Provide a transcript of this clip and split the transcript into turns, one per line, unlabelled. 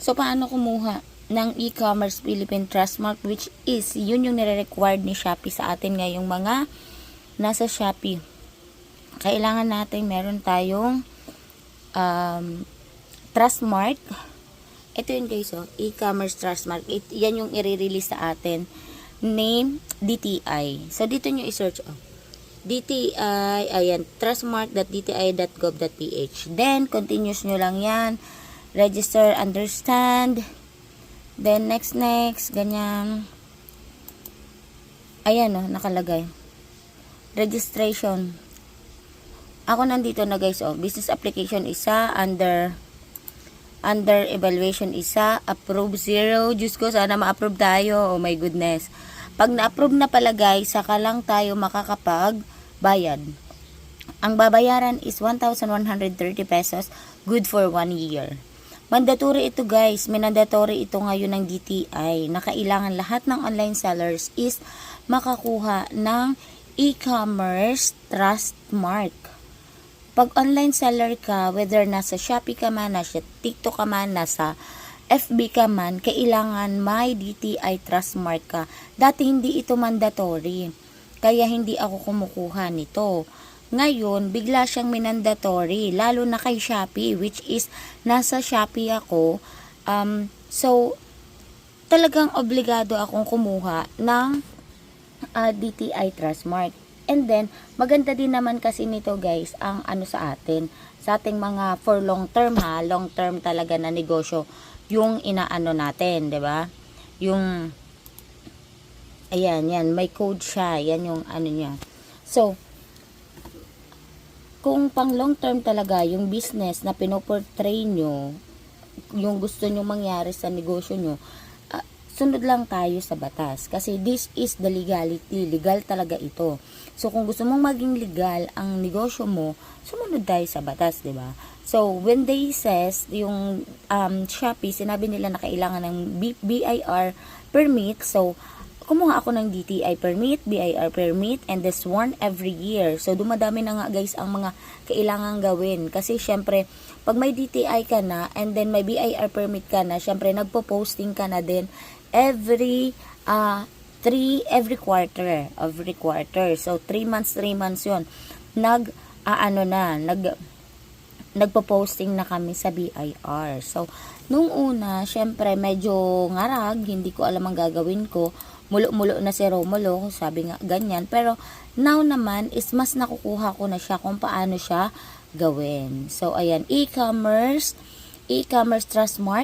So, paano kumuha ng e-commerce Philippine Trustmark which is, yun yung nire-required ni Shopee sa atin ngayong mga nasa Shopee. Kailangan natin meron tayong um, Trustmark. Ito yun guys, oh, e-commerce Trustmark. It, yan yung i-release sa atin. Name, DTI. So, dito nyo i-search, oh. DTI, ayan, trustmark.dti.gov.ph. Then, continuous nyo lang yan. Register, understand. Then, next, next, ganyan. Ayan, oh, nakalagay. Registration. Ako nandito na guys, oh, business application isa, under under evaluation isa, approve zero. Diyos ko, sana ma-approve tayo. Oh my goodness. Pag na-approve na pala guys, saka lang tayo makakapag bayad. Ang babayaran is 1,130 pesos, good for one year. Mandatory ito guys, mandatory ito ngayon ng DTI na kailangan lahat ng online sellers is makakuha ng e-commerce trust mark. Pag online seller ka, whether nasa Shopee ka man, nasa TikTok ka man, nasa FB ka man, kailangan may DTI trust mark ka. Dati hindi ito mandatory. Kaya hindi ako kumukuha nito. Ngayon, bigla siyang minandatory, lalo na kay Shopee, which is nasa Shopee ako. Um, so, talagang obligado akong kumuha ng uh, DTI Trustmark. And then, maganda din naman kasi nito guys, ang ano sa atin, sa ating mga for long term ha, long term talaga na negosyo, yung inaano natin, ba? Yung ayan, yan, may code siya, yan yung ano niya. So, kung pang long term talaga yung business na pinoportray nyo, yung gusto nyo mangyari sa negosyo nyo, ah, sunod lang tayo sa batas. Kasi this is the legality. Legal talaga ito. So, kung gusto mong maging legal ang negosyo mo, sumunod tayo sa batas, di ba? So, when they says, yung um, Shopee, sinabi nila na kailangan ng BIR permit. So, kumuha ako ng DTI permit, BIR permit, and the sworn every year. So, dumadami na nga guys ang mga kailangan gawin. Kasi, syempre, pag may DTI ka na, and then may BIR permit ka na, syempre, nagpo-posting ka na din every, uh, three, every quarter, every quarter. So, 3 months, 3 months yon Nag, ah, ano na, nag, nagpo-posting na kami sa BIR. So, nung una, syempre, medyo ngarag, hindi ko alam ang gagawin ko. Mulo-mulo na si Romulo, sabi nga ganyan. Pero, now naman, is mas nakukuha ko na siya kung paano siya gawin. So, ayan, e-commerce, e-commerce trust